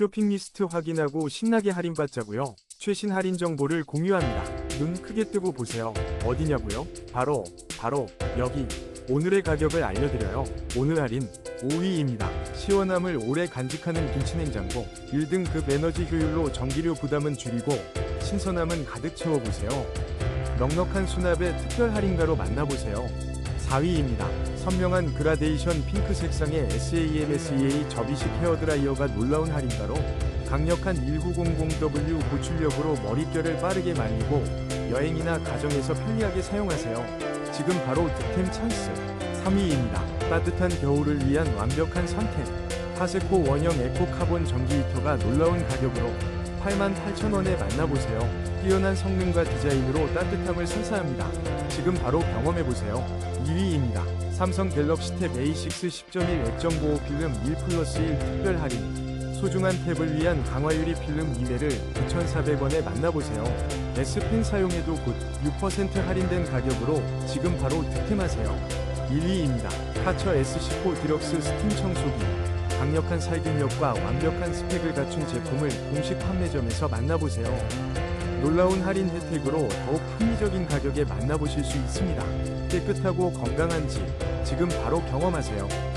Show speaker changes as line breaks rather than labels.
쇼핑 리스트 확인하고 신나게 할인받자고요. 최신 할인 정보를 공유합니다. 눈 크게 뜨고 보세요. 어디냐고요? 바로 바로 여기. 오늘의 가격을 알려드려요. 오늘 할인 5위입니다. 시원함을 오래 간직하는 김치냉장고 1등급 에너지 효율로 전기료 부담은 줄이고 신선함은 가득 채워보세요. 넉넉한 수납의 특별 할인가로 만나보세요. 4위입니다. 선명한 그라데이션 핑크 색상의 SAMSEA 접이식 헤어드라이어가 놀라운 할인가로 강력한 1900W 고출력으로 머릿결을 빠르게 말리고 여행이나 가정에서 편리하게 사용하세요. 지금 바로 득템 찬스. 3위입니다. 따뜻한 겨울을 위한 완벽한 선택. 파세코 원형 에코 카본 전기 히터가 놀라운 가격으로 88,000원에 만나보세요. 뛰어난 성능과 디자인으로 따뜻함을 선사합니다. 지금 바로 경험해보세요. 2위입니다. 삼성 갤럭시 탭 A6 10.1 액정 보호 필름 1 플러스 1 특별 할인. 소중한 탭을 위한 강화유리 필름 2매를 9,400원에 만나보세요. S펜 사용해도 곧 6% 할인된 가격으로 지금 바로 득템하세요. 1위입니다. 카처 S10호 디럭스 스팀 청소기. 강력한 살균력과 완벽한 스펙을 갖춘 제품을 공식 판매점에서 만나보세요. 놀라운 할인 혜택으로 더욱 합리적인 가격에 만나보실 수 있습니다. 깨끗하고 건강한 집, 지금 바로 경험하세요.